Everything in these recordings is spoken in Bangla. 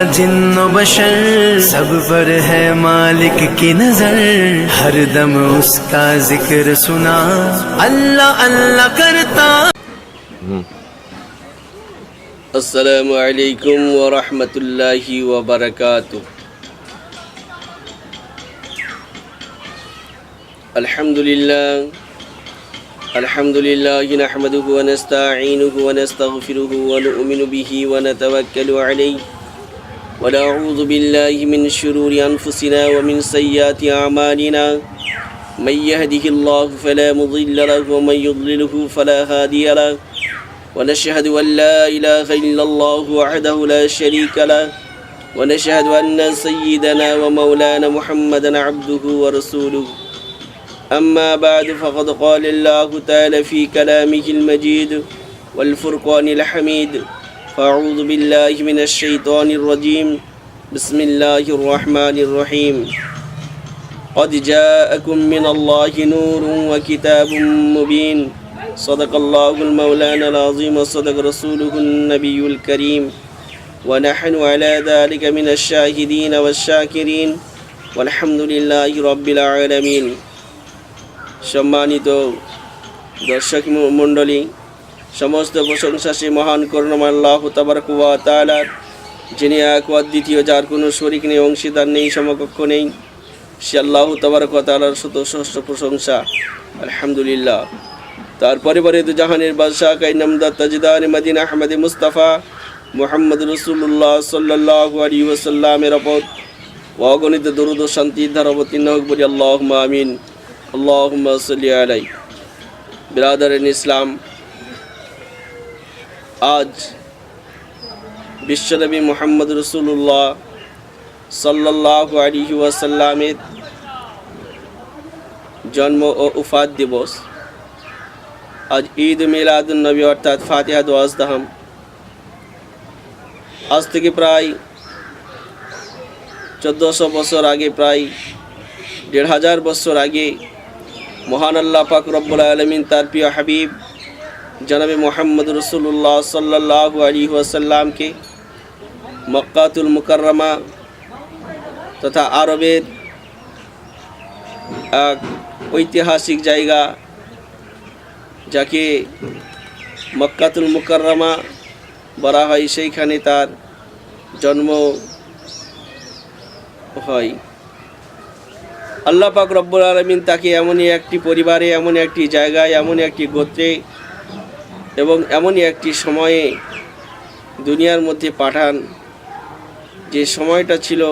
जिन बशर सब पर है मालिक की नजर। हर दम उसका जिक्र सुना। अल्लाह अल्लाह करता। السلام عليكم ورحمة الله وبركاته الحمد لله الحمد لله نحمده ونستعينه ونستغفره ونؤمن به ونتوكل عليه ونعوذ بالله من شرور أنفسنا ومن سيئات أعمالنا. من يهده الله فلا مضل له ومن يضلله فلا هادي له. ونشهد أن لا إله إلا الله وحده لا شريك له. ونشهد أن سيدنا ومولانا محمدا عبده ورسوله. أما بعد فقد قال الله تعالى في كلامه المجيد والفرقان الحميد. فأعوذ بالله من الشيطان الرجيم بسم الله الرحمن الرحيم قد جاءكم من الله نور وكتاب مبين صدق الله المولانا العظيم وصدق رسوله النبي الكريم ونحن على ذلك من الشاهدين والشاكرين والحمد لله رب العالمين সম্মানিত দর্শক মণ্ডলী সমস্ত প্রশংসা সে মহান করুণাময় আল্লাহ ওয়া যিনি এক দ্বিতীয় যার কোনো শরিক নেই, অংশীদার নেই, সমকক্ষ নেই, সে আল্লাহ তাবারক ওয়া তাআলার শত সহস্র প্রশংসা। আলহামদুলিল্লাহ। তারপরে পরে দু জাহানের বাদশাহ কাইনামদা তাজদার মদিনা আহমদ মুস্তাফা মোহাম্মদ রসুল্লাহ সাল্লাহ আলী ওসাল্লামের অপর। অগণিত দরুদ ও শান্তির ধারা অবতীর্ণ হোক বলি আল্লাহ আমিন। আল্লাহ সাল্লি আলাই বিরাদারিন ইসলাম আজ বিশ্বনবী মোহাম্মদ রসুল্লাহ সাল্লাহ আলী ওয়াসাল্লামের জন্ম ও উফাত দিবস। আজ ঈদ মিলাদুল নবী অর্থাৎ ফাতিহা দোয়াজদাহাম আজ থেকে প্রায় চোদ্দোশো বছর আগে, প্রায় দেড় হাজার বছর আগে মহান আল্লাহ পাক রব্বুল আলমিন তার প্রিয় হাবিব জনাবে মোহাম্মদ রসুল্লাহ সাল্লাহ আলী ওয়াসাল্লামকে মক্কাতুল মুকাররমা তথা আরবের এক ঐতিহাসিক জায়গা যাকে মক্কাতুল মুকাররমা বলা হয়, সেইখানে তার জন্ম হয়। আল্লাহ পাক রব্বুল আলমিন তাকে এমনই একটি পরিবারে এমন একটি জায়গায় এমন একটি গোত্রে এবং এমনই একটি সময়ে দুনিয়ার মধ্যে পাঠান, যে সময়টা ছিল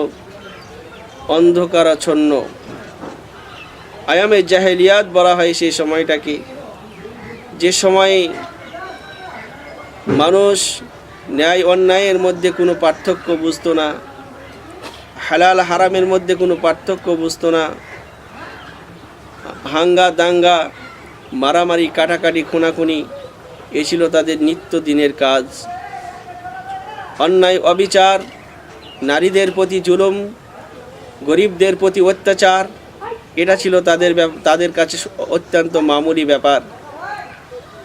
অন্ধকারাচ্ছন্ন। আয়ামে জাহেলিয়াত বলা হয় সেই সময়টাকে। যে সময়ে মানুষ ন্যায় অন্যায়ের মধ্যে কোনো পার্থক্য বুঝতো না, হালাল হারামের মধ্যে কোনো পার্থক্য বুঝতো না, হাঙ্গা দাঙ্গা, মারামারি, কাটাকাটি, খুনাখুনি এ ছিল তাদের নিত্য দিনের কাজ। অন্যায়, অবিচার, নারীদের প্রতি জুলুম, গরিবদের প্রতি অত্যাচার, এটা ছিল তাদের তাদের কাছে অত্যন্ত মামুলি ব্যাপার।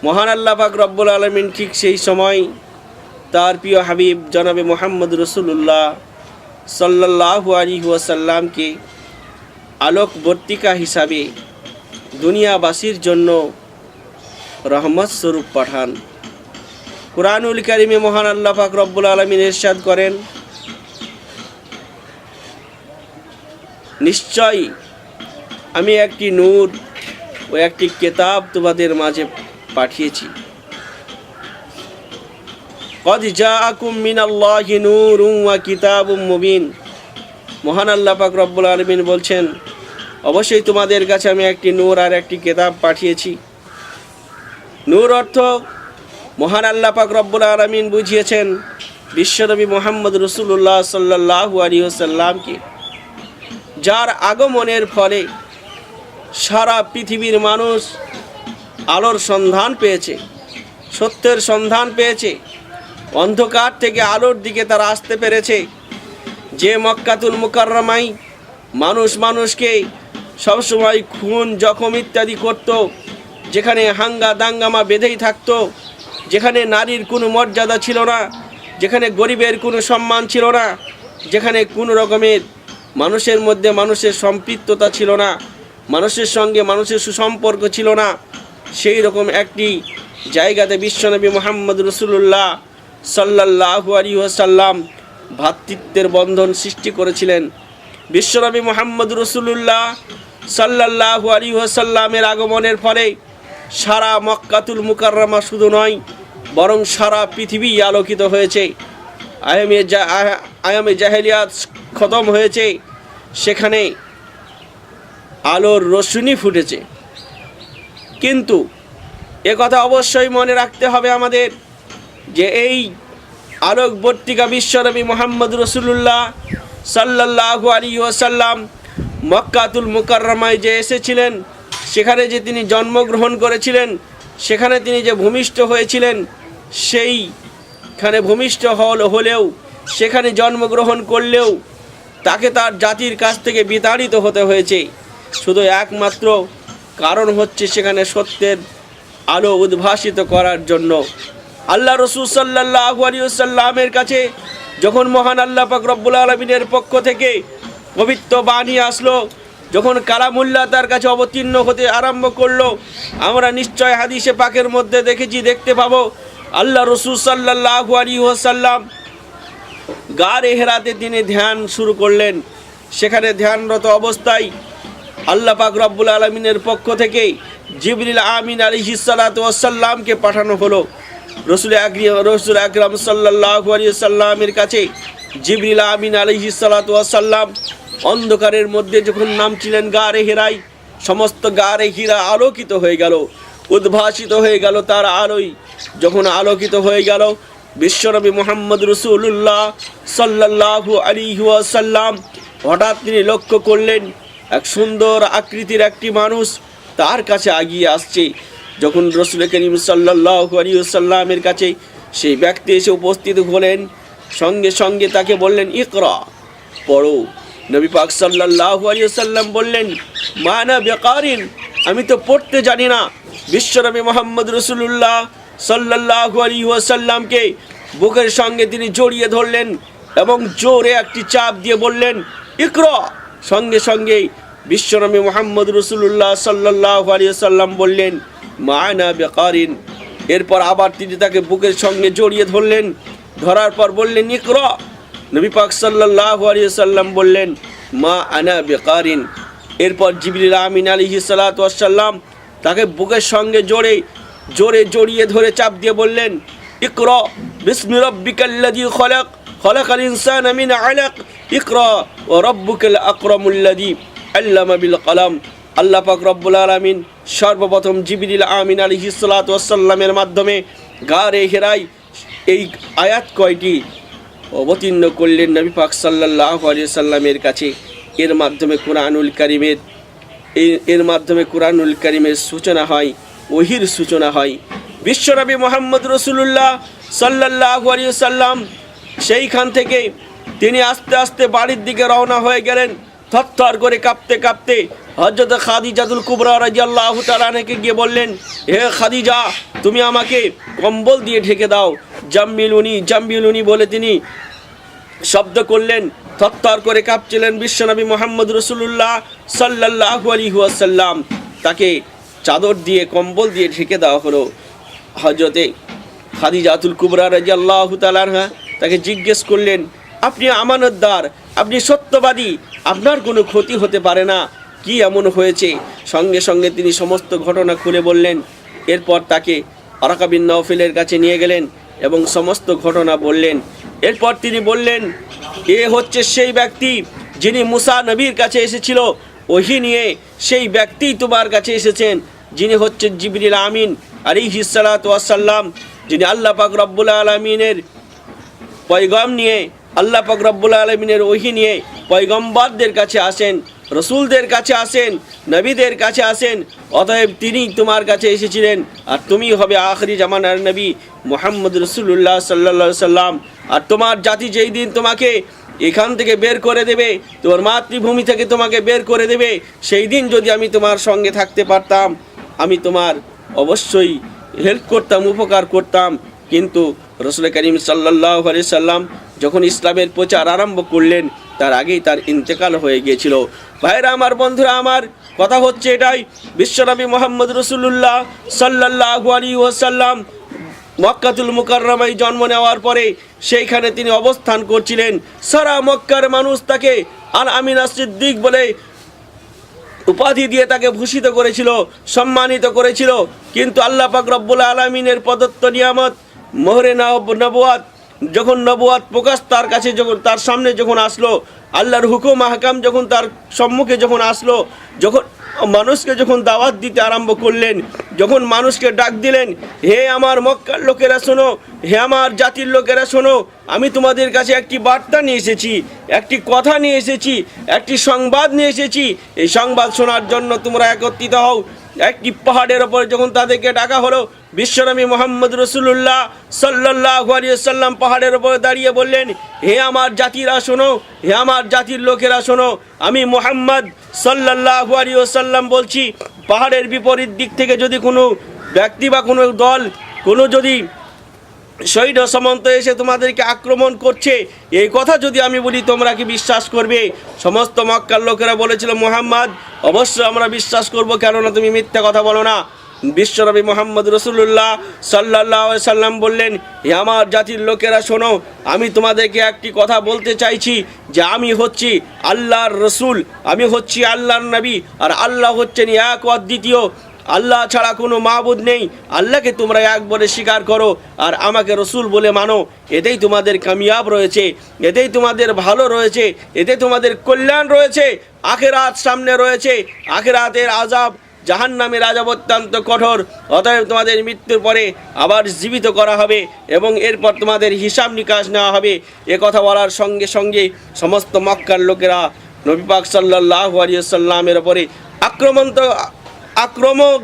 মহান আল্লাহ পাক রব্বুল আলমিন ঠিক সেই সময় তার প্রিয় হাবিব জনাবে মোহাম্মদ রসুল্লাহ সাল্লাহ আলী ওয়াসাল্লামকে আলোকবর্তিকা হিসাবে দুনিয়াবাসীর জন্য রহমত স্বরূপ পাঠান। কোরআনুল কারিমে মহান আল্লাহ পাক রব্বুল আলমিন ইরশাদ করেন নিশ্চয়ই আমি একটি নূর ও একটি কেতাব তোমাদের মাঝে পাঠিয়েছি। কদ জাআকুম মিনাল্লাহি নূরুন ওয়া কিতাবুম মুবিন। মহান আল্লাহ পাক রব্বুল আলামিন বলছেন, অবশ্যই তোমাদের কাছে আমি একটি নূর আর একটি কেতাব পাঠিয়েছি। নূর অর্থ মহান আল্লাহ পাক রব্বুল আলামিন বুঝিয়েছেন বিশ্বনবী মোহাম্মদ রসুল্লাহ সাল্লাল্লাহু আলাইহি ওয়াসাল্লামকে, যার আগমনের ফলে সারা পৃথিবীর মানুষ আলোর সন্ধান পেয়েছে, সত্যের সন্ধান পেয়েছে, অন্ধকার থেকে আলোর দিকে তারা আসতে পেরেছে। যে মক্কাতুল মুকাররমাই মানুষ মানুষকে সবসময় খুন, জখম ইত্যাদি করত যেখানে হাঙ্গা দাঙ্গামা বেঁধেই থাকতো, যেখানে নারীর কোনো মর্যাদা ছিল না, যেখানে গরিবের কোনো সম্মান ছিল না, যেখানে কোনো রকমের মানুষের মধ্যে মানুষের সম্পৃক্ততা ছিল না, মানুষের সঙ্গে মানুষের সুসম্পর্ক ছিল না, সেই রকম একটি জায়গাতে বিশ্বনবী মোহাম্মদ রসুল্লাহ সাল্লাহ আলী সাল্লাম ভ্রাতৃত্বের বন্ধন সৃষ্টি করেছিলেন। বিশ্বনবী মোহাম্মদ রসুল্লাহ সাল্লাহ আলী সাল্লামের আগমনের ফলে সারা মক্কাতুল মুকাররমা শুধু নয়, বরং সারা পৃথিবী আলোকিত হয়েছে। আয়ামে আয়ামে জাহেলিয়াত খতম হয়েছে। সেখানে আলোর রশ্মি ফুটেছে। কিন্তু এ কথা অবশ্যই মনে রাখতে হবে আমাদের যে এই আলোকবর্তিকা বিশ্বনবী মোহাম্মদ রসুল্লাহ সাল্লাল্লাহু আলী ওয়াসাল্লাম মক্কাতুল মুকাররমায় যে এসেছিলেন সেখানে যে তিনি জন্মগ্রহণ করেছিলেন, সেখানে তিনি যে ভূমিষ্ঠ হয়েছিলেন, সেইখানে ভূমিষ্ঠ হল হলেও, সেখানে জন্মগ্রহণ করলেও তাকে তার জাতির কাছ থেকে বিতাড়িত হতে হয়েছে। শুধু একমাত্র কারণ হচ্ছে সেখানে সত্যের আলো উদ্ভাসিত করার জন্য। আল্লাহ রসুল সাল্লাহ আলিয়াল্লামের কাছে যখন মহান আল্লাহ পাক রব্বুল আলমিনের পক্ষ থেকে পবিত্র বাণী আসলো যখন কালামুল্লাহ তার কাছে অবতীর্ণ হতে আরম্ভ করল, আমরা নিশ্চয় হাদিসে পাকের মধ্যে দেখেছি, দেখতে পাবো, আল্লাহ রসুল সাল্লাহ আলী ওসাল্লাম গার এহেরাতে তিনি ধ্যান শুরু করলেন। সেখানে ধ্যানরত অবস্থায় আল্লাহ পাক রব্বুল আলমিনের পক্ষ থেকে জিবরিল আমিন আলী হিসালাতামকে পাঠানো হলো। রসুল আকরি, রসুল আকরাম সাল্লাহ আলী সাল্লামের কাছে জিবরিল আমিন আলী হিসালাতাম অন্ধকারের মধ্যে যখন নামছিলেন গারে হেরাই, সমস্ত গারে হীরা আলোকিত হয়ে গেল, উদ্ভাসিত হয়ে গেল তার আলোয় যখন আলোকিত হয়ে গেল, বিশ্বনবী মোহাম্মদ রসুল্লাহ সাল্লাহু আলী সাল্লাম হঠাৎ তিনি লক্ষ্য করলেন, এক সুন্দর আকৃতির একটি মানুষ তার কাছে আগিয়ে আসছে। যখন রসুল করিম সাল্লাহু আলী সাল্লামের কাছে সেই ব্যক্তি এসে উপস্থিত হলেন, সঙ্গে সঙ্গে তাকে বললেন, ইকরা, পড়ো। নবী পাক সাল্লাহু আলী সাল্লাম বললেন, মা না বেকারিন? আমি তো পড়তে জানি না। বিশ্বনবী মোহাম্মদ রসুল্লাহ সাল্লাহু আলী ওয়াসাল্লামকে বুকের সঙ্গে তিনি জড়িয়ে ধরলেন এবং জোরে একটি চাপ দিয়ে বললেন, ইকর! সঙ্গে সঙ্গে বিশ্বনবী মোহাম্মদ রসুল্লাহ সাল্লাহ আলী সাল্লাম বললেন মায়না বেকারিন? এরপর আবার তিনি তাকে বুকের সঙ্গে জড়িয়ে ধরলেন, ধরার পর বললেন, ইকর! নবী পাক সাল্লাহ আলী সাল্লাম বললেন, মা আনা বেকারিন। এরপর জিবরিল আমিন আলী সাল্লাম তাকে বুকের সঙ্গে জোরে জোরে জড়িয়ে ধরে চাপ দিয়ে বললেন, ইকর বিসমি রব্বিকাল্লাযী খলাক, খলাকাল ইনসানা মিন আলাক, ইকরা ও রব্বুকাল আকরামুল্লাযী আল্লামা বিল কলম। আল্লাহ পাক রব্বুল আলামিন সর্বপ্রথম জিবরিল আমিন আলাইহিস সালাতু ওয়াসাল্লামের মাধ্যমে গারে হেরাই এই আয়াত কয়টি? অবতীর্ণ করলেন নবী পাক সাল্লাল্লাহু আলাইহি সাল্লামের কাছে। এর মাধ্যমে কোরআনুল করিমের এর মাধ্যমে কোরআনুল করিমের সূচনা হয়, ওহির সূচনা হয়। বিশ্বনবী মোহাম্মদ রসুল্লাহ সাল্লাহ সাল্লাম সেইখান থেকে তিনি আস্তে আস্তে বাড়ির দিকে রওনা হয়ে গেলেন। থরথর করে কাঁপতে কাঁপতে হজরত খাদিজাতুল কুবরা রাজিয়াল্লাহ তালানাকে গিয়ে বললেন, হে খাদিজা, তুমি আমাকে কম্বল দিয়ে ঢেকে দাও। জাম্বিলুনি জাম্বিলুনি বলে তিনি শব্দ করলেন থরথর করে কাঁপছিলেন বিশ্বনবী মোহাম্মদ রসুল্লাহ সাল্লাহ আলী ওয়াসাল্লাম। তাকে চাদর দিয়ে, কম্বল দিয়ে ঢেকে দেওয়া হলো। হজরতে খাদিজাতুল কুবরা রাজি আল্লাহ তালানহা তাকে জিজ্ঞেস করলেন, আপনি আমানতদার, আপনি সত্যবাদী, আপনার কোনো ক্ষতি হতে পারে না? কি এমন হয়েছে? সঙ্গে সঙ্গে তিনি সমস্ত ঘটনা খুলে বললেন। এরপর তাকে আরাকাবিন নওফিলের কাছে নিয়ে গেলেন। এবং সমস্ত ঘটনা বললেন। এরপর তিনি বললেন, এ হচ্ছে সেই ব্যক্তি যিনি মুসা নবীর কাছে এসেছিল। ওহি নিয়ে সেই ব্যক্তি তোমার কাছে এসেছেন, যিনি হচ্ছেন জিবরিল আমিন আলী হিসালাত ওয়াসাল্লাম যিনি আল্লাহ পাক রব্বুল আলমিনের পয়গম নিয়ে, আল্লাহ পাক রব্বুল আলমিনের ওহি নিয়ে পয়গম্বরদের কাছে আসেন। রসুলদের কাছে আসেন, নবীদের কাছে আসেন, অতএব তিনি তোমার কাছে এসেছিলেন আর তুমি হবে আখরি জামানার নবী মোহাম্মদ রসুল্লাহ সাল্লা সাল্লাম। আর তোমার জাতি যেই দিন তোমাকে এখান থেকে বের করে দেবে, তোমার মাতৃভূমি থেকে তোমাকে বের করে দেবে, সেই দিন যদি আমি তোমার সঙ্গে থাকতে পারতাম, আমি তোমার অবশ্যই হেল্প করতাম, উপকার করতাম। কিন্তু রসুল করিম সাল্লাহ সাল্লাম যখন ইসলামের প্রচার আরম্ভ করলেন, তার আগেই তার ইন্তেকাল হয়ে গিয়েছিল। ভাইরা আমার, বন্ধুরা আমার, কথা হচ্ছে এটাই, বিশ্বনবী মোহাম্মদ রসুল্লাহ সাল্লাহ আলী ওসাল্লাম মক্কাতুল মুকাররমায় জন্ম নেওয়ার পরে সেইখানে তিনি অবস্থান করছিলেন। সারা মক্কার মানুষ তাকে আল আমিনা সিদ্দিক বলে উপাধি দিয়ে তাকে ভূষিত করেছিল, সম্মানিত করেছিল। কিন্তু আল্লাহ পাক রব্বুল আলমিনের প্রদত্ত নিয়ামত, মোহরে নব- নবুয়াত যখন নবুয়াত প্রকাশ তার কাছে যখন তার সামনে যখন আসলো, আল্লাহর হুকুম, আহকাম যখন তার সম্মুখে যখন আসলো, যখন মানুষকে যখন দাওয়াত দিতে আরম্ভ করলেন, যখন মানুষকে ডাক দিলেন, হে আমার মক্কার লোকেরা শোনো, হে আমার জাতির লোকেরা শোনো, আমি তোমাদের কাছে একটি বার্তা নিয়ে এসেছি, একটি কথা নিয়ে এসেছি, একটি সংবাদ নিয়ে এসেছি। এই সংবাদ শোনার জন্য তোমরা একত্রিত হও একটি পাহাড়ের ওপর যখন তাদেরকে ডাকা হলো, বিশ্বনবী মোহাম্মদ রসুল্লাহ সাল্লাহ সাল্লাম পাহাড়ের ওপর দাঁড়িয়ে বললেন, হে আমার জাতিরা, শোনো, হে আমার জাতির লোকেরা, শোনো, আমি মোহাম্মদ সাল্লাহ সাল্লাম বলছি, পাহাড়ের বিপরীত দিক থেকে যদি কোনো ব্যক্তি বা কোনো দল, কোনো যদি সৈন্য সামন্ত এসে তোমাদেরকে আক্রমণ করছে। এই কথা যদি আমি বলি, তোমরা কি বিশ্বাস করবে? সমস্ত মক্কার লোকেরা বলেছিল, মোহাম্মদ, অবশ্যই আমরা বিশ্বাস করব, কেননা তুমি মিথ্যা কথা বলো না। বিশ্বনবী মোহাম্মদ রসুল্লাহ সাল্লাহ সাল্লাম বললেন আমার জাতির লোকেরা, শোনো, আমি তোমাদেরকে একটি কথা বলতে চাইছি যে আমি হচ্ছি আল্লাহর রসুল, আমি হচ্ছি আল্লাহর নবী, আর আল্লাহ হচ্ছেন এক অদ্বিতীয় আল্লাহ ছাড়া কোনো মাহবুদ নেই। আল্লাহকে তোমরা এক বলে স্বীকার করো আর আমাকে রসুল বলে মানো। এতেই তোমাদের কামিয়াব রয়েছে, এতেই তোমাদের ভালো রয়েছে এতে তোমাদের কল্যাণ রয়েছে, আখেরাত সামনে রয়েছে, আখেরাতের আজাব জাহান নামের আজাব অত্যন্ত কঠোর। অতএব তোমাদের মৃত্যুর পরে আবার জীবিত করা হবে এবং এরপর তোমাদের হিসাব নিকাশ নেওয়া হবে। এ কথা বলার সঙ্গে সঙ্গে সমস্ত মক্কার লোকেরা নবী পাক সাল্লাহ আলিয়াল্লামের ওপরে আক্রমণ তো আক্রমণ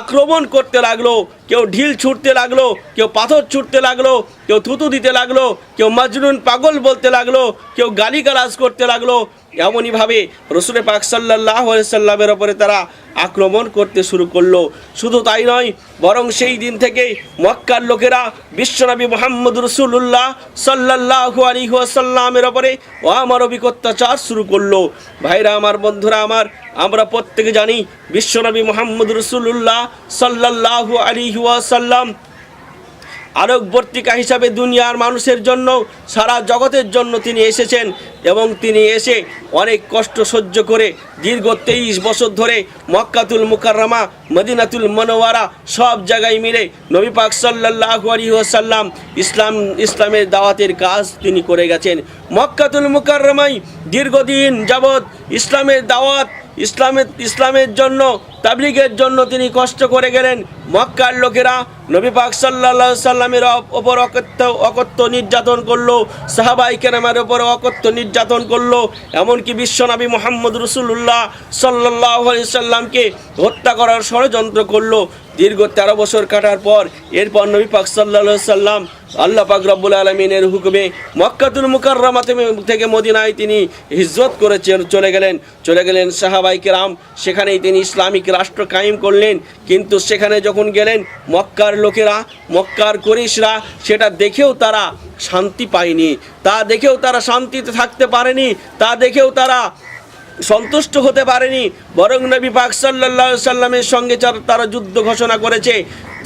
আক্রমণ করতে লাগল। কেউ ঢিল ছুটতে লাগল, কেউ পাথর ছুটতে লাগল, কেউ থুতু দিতে লাগল, কেউ মাজনুন পাগল বলতে লাগল, কেউ গালিগালাজ করতে লাগল। এমনইভাবে রসুলের পাক সাল্লাহ সাল্লামের ওপরে তারা আক্রমণ করতে শুরু করল। শুধু তাই নয়, বরং সেই দিন থেকে মক্কার লোকেরা বিশ্বনবী মোহাম্মদ রসুল্লাহ সাল্লাহ আলী সাল্লামের ওপরে অমানবিক অত্যাচার শুরু করল। ভাইরা আমার, বন্ধুরা আমার, আমরা প্রত্যেকে জানি বিশ্বনবী মোহাম্মদ রসুল্লাহ সাল্লাহ আলী সাল্লাম আলোকবর্তিকা হিসাবে দুনিয়ার মানুষের জন্য, সারা জগতের জন্য তিনি এসেছেন এবং তিনি এসে অনেক কষ্ট সহ্য করে দীর্ঘ তেইশ বছর ধরে মক্কাতুল মুকাররমা, মদিনাতুল মনোয়ারা সব জায়গায় মিলে নবী পাক সাল্লাহ আলী সাল্লাম ইসলাম, ইসলামের দাওয়াতের কাজ তিনি করে গেছেন। মক্কাতুল মুকাররমাই দীর্ঘদিন যাবৎ ইসলামের দাওয়াত, ইসলামের ইসলামের জন্য, তাবলিগের জন্য তিনি কষ্ট করে গেলেন। মক্কার লোকেরা নবী পাক সাল্লাহ সাল্লামের ওপর অকথ্য অকথ্য নির্যাতন করল, সাহাবাই কেরামের ওপর অকথ্য নির্যাতন করল, এমনকি বিশ্বনবী মোহাম্মদ রসুল্লাহ সাল্লাহ সাল্লামকে হত্যা করার ষড়যন্ত্র করল। দীর্ঘ তেরো বছর কাটার পর, এরপর নবী পাক সাল্লাহ সাল্লাম আল্লাহ পাক রব্বুল আলমিনের হুকুমে মক্কাতুল মুকাররমা থেকে- থেকে মদিনায় তিনি হিজরত করে চলে গেলেন। চলে গেলেন সাহাবাই কেরাম, সেখানেই তিনি ইসলামিক রাষ্ট্র কায়েম করলেন। কিন্তু সেখানে যখন গেলেন মক্কার লোকেরা, মক্কার করিসরা সেটা দেখেও তারা শান্তি পায়নি। তা দেখেও তারা শান্তিতে থাকতে পারেনি, তা দেখেও তারা সন্তুষ্ট হতে পারেনি। বরং নবী পাক সাল্লাহ সাল্লামের সঙ্গে তারা যুদ্ধ ঘোষণা করেছে,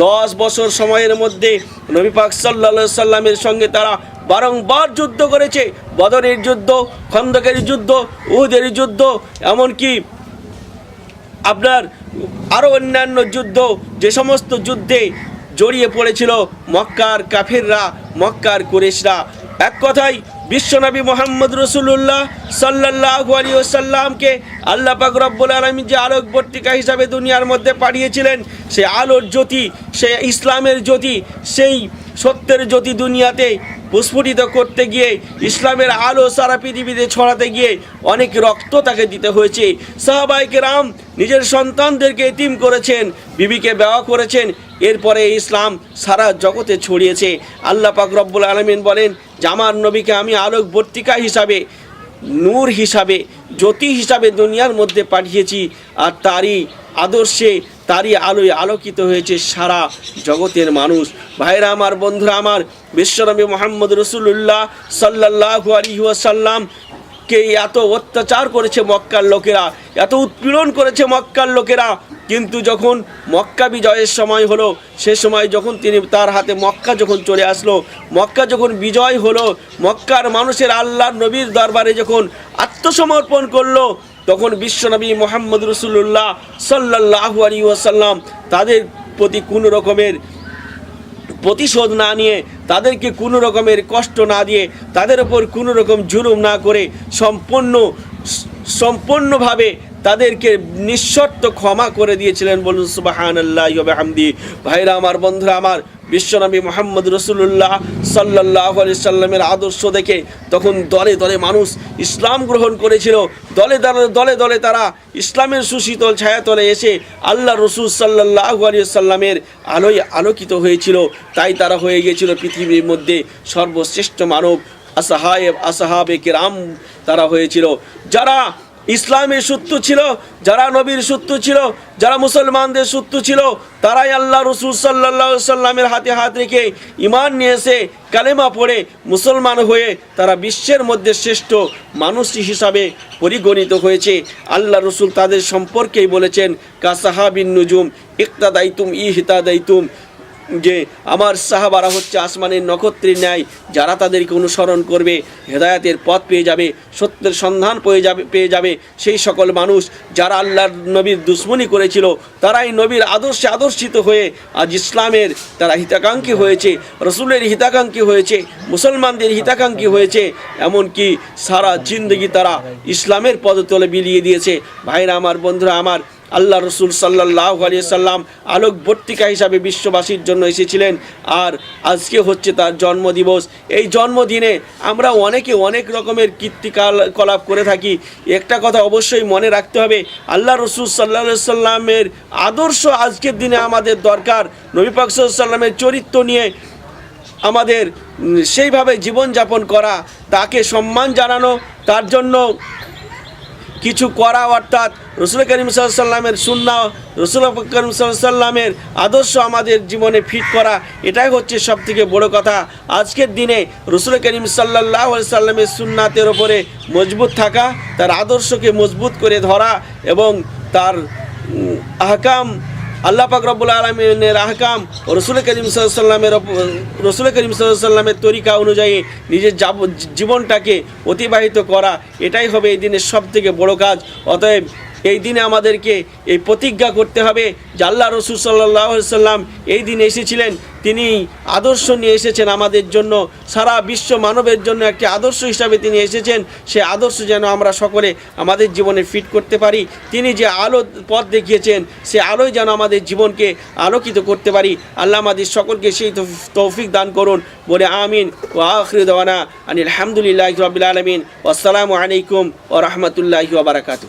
দশ বছর সময়ের মধ্যে নবী পাক সাল্লাহ সাল্লামের সঙ্গে তারা বারংবার যুদ্ধ করেছে। বদরের যুদ্ধ, খন্দকের যুদ্ধ, উহুদের যুদ্ধ, এমনকি আপনার আরও অন্যান্য যুদ্ধ, যে সমস্ত যুদ্ধে জড়িয়ে পড়েছিল মক্কার কাফিররা, মক্কার কুরেশরা। এক কথায় বিশ্বনবী মোহাম্মদ রসুল্লাহ সাল্লাহ আলী ওসাল্লামকে আল্লাহ পাক রব্বুল আলমী যে আলোকবর্তিকা হিসাবে দুনিয়ার মধ্যে পাঠিয়েছিলেন সে আলোর জ্যোতি সে ইসলামের জ্যোতি, সেই সত্যের জ্যোতি দুনিয়াতে প্রস্ফুটিত করতে গিয়ে ইসলামের আলো সারা পৃথিবীতে ছড়াতে গিয়ে অনেক রক্ত তাকে দিতে হয়েছে। সাহাবাইকে রাম নিজের সন্তানদেরকে এতিম করেছেন, বিবিকে বেওয়া করেছেন। এরপরে ইসলাম সারা জগতে ছড়িয়েছে। আল্লাহ পাক রব্বুল আলমিন বলেন, যে আমার নবীকে আমি আলোক বর্তিকা হিসাবে, নূর হিসাবে, জ্যোতি হিসাবে দুনিয়ার মধ্যে পাঠিয়েছি আর তারই আদর্শে তারই আলোয় আলোকিত হয়েছে সারা জগতের মানুষ। ভাইরা আমার, বন্ধুরা আমার, বিশ্বনবী মোহাম্মদ রসুল্লাহ সাল্লাহ আলী ওয়াসাল্লাম কে এত অত্যাচার করেছে মক্কার লোকেরা, এত উৎপীড়ন করেছে মক্কার লোকেরা, কিন্তু যখন মক্কা বিজয়ের সময় হলো, সে সময় যখন তিনি তার হাতে মক্কা যখন চলে আসলো, মক্কা যখন বিজয় হলো, মক্কার মানুষের আল্লাহ নবীর দরবারে যখন আত্মসমর্পণ করল তখন বিশ্বনবী মোহাম্মদ রসুল্লাহ সাল্লাহ আলী ওয়াসাল্লাম তাদের প্রতি কোনো রকমের প্রতিশোধ না নিয়ে, তাদেরকে কোনো রকমের কষ্ট না দিয়ে, তাদের ওপর কোনো রকম জুলুম না করে সম্পূর্ণ, সম্পূর্ণভাবে তাদেরকে নিঃশর্ত ক্ষমা করে দিয়েছিলেন বলুন সুবাহান আল্লাহ ভাইরা আমার, বন্ধুরা আমার, বিশ্বনবী মোহাম্মদ রসুল্লাহ সাল্লাহ আলি সাল্লামের আদর্শ দেখে তখন দলে দলে মানুষ ইসলাম গ্রহণ করেছিল। দলে দলে দলে দলে তারা ইসলামের সুশীতল ছায়াতলে এসে আল্লাহ রসুল সাল্লাহ আলি সাল্লামের আলোয় আলোকিত হয়েছিল। তাই তারা হয়ে গিয়েছিল পৃথিবীর মধ্যে সর্বশ্রেষ্ঠ মানব আসাহায়েব আসাহাবে কেরাম তারা হয়েছিল। যারা ইসলামের সূত্র ছিল, যারা নবীর সূত্র ছিল, যারা মুসলমানদের সূত্র ছিল, তারাই আল্লাহ রসুল সাল্লাহ সাল্লামের হাতে হাত রেখে ইমান নিয়ে এসে কালেমা পড়ে মুসলমান হয়ে তারা বিশ্বের মধ্যে শ্রেষ্ঠ মানুষ হিসাবে পরিগণিত হয়েছে। আল্লাহ রসুল তাদের সম্পর্কেই বলেছেন কাসাহাবিন নুজুম ইকতা দায়িতুম ই হিতা দায়িতুম যে আমার সাহাবারা হচ্ছে আসমানের নক্ষত্রের ন্যায়, যারা তাদেরকে অনুসরণ করবে, হেদায়াতের পথ পেয়ে যাবে, সত্যের সন্ধান পেয়ে যাবে পেয়ে যাবে সেই সকল মানুষ যারা আল্লাহর নবীর দুশ্মনী করেছিল, তারাই নবীর আদর্শে আদর্শিত হয়ে আজ ইসলামের তারা হিতাকাঙ্ক্ষী হয়েছে, রসুলের হিতাকাঙ্ক্ষী হয়েছে, মুসলমানদের হিতাকাঙ্ক্ষী হয়েছে, এমনকি সারা জিন্দগি তারা ইসলামের পদতলে বিলিয়ে দিয়েছে। ভাইরা আমার, বন্ধুরা আমার আল্লাহ রসুল সাল্লাহ সাল্লাম আলোকবর্তিকা হিসাবে বিশ্ববাসীর জন্য এসেছিলেন। আর আজকে হচ্ছে তার জন্মদিবস। এই জন্মদিনে আমরা অনেকে অনেক রকমের কীর্তিকাল কলাপ করে থাকি। একটা কথা অবশ্যই মনে রাখতে হবে, আল্লাহ রসুল সাল্লা সাল্লামের আদর্শ আজকের দিনে আমাদের দরকার। নবী পাক সাল্লামের চরিত্র নিয়ে আমাদের সেইভাবে জীবনযাপন করা, তাকে সম্মান জানানো, তার জন্য কিছু করা অর্থাৎ রসুল করিম সাল্লামের সুন্না রসুল করিম সাল্লামের আদর্শ আমাদের জীবনে ফিট করা, এটাই হচ্ছে সব থেকে বড় কথা। আজকের দিনে রসুল করিম সাল্লাহ সাল্লামের সুন্নাতের ওপরে মজবুত থাকা, তার আদর্শকে মজবুত করে ধরা এবং তার আহকাম আল্লাহ পাক রব্বুল আলমিনের আহকাম রসুল করিম সাল্লামের রসুল করিম সাল্লামের তরিকা অনুযায়ী নিজের জীবনটাকে অতিবাহিত করা, এটাই হবে এই দিনের সব থেকে বড় কাজ। অতএব এই দিনে আমাদেরকে এই প্রতিজ্ঞা করতে হবে যে আল্লাহ রসুল সাল্লাম এই দিন এসেছিলেন। তিনি আদর্শ নিয়ে এসেছেন আমাদের জন্য। সারা বিশ্ব মানবের জন্য একটি আদর্শ হিসাবে তিনি এসেছেন। সে আদর্শ যেন আমরা সকলে আমাদের জীবনে ফিট করতে পারি। তিনি যে আলো পথ দেখিয়েছেন, সে আলোয় যেন আমাদের জীবনকে আলোকিত করতে পারি। আল্লাহ আমাদের সকলকে সেই তৌফিক দান করুন। বলে আমিন। ও আখরি দেওয়ানা আনিল আলহামদুলিল্লাহ রবিল আলমিন। আসসালামু আলাইকুম ও রহমতুল্লাহি ওবরাকাতু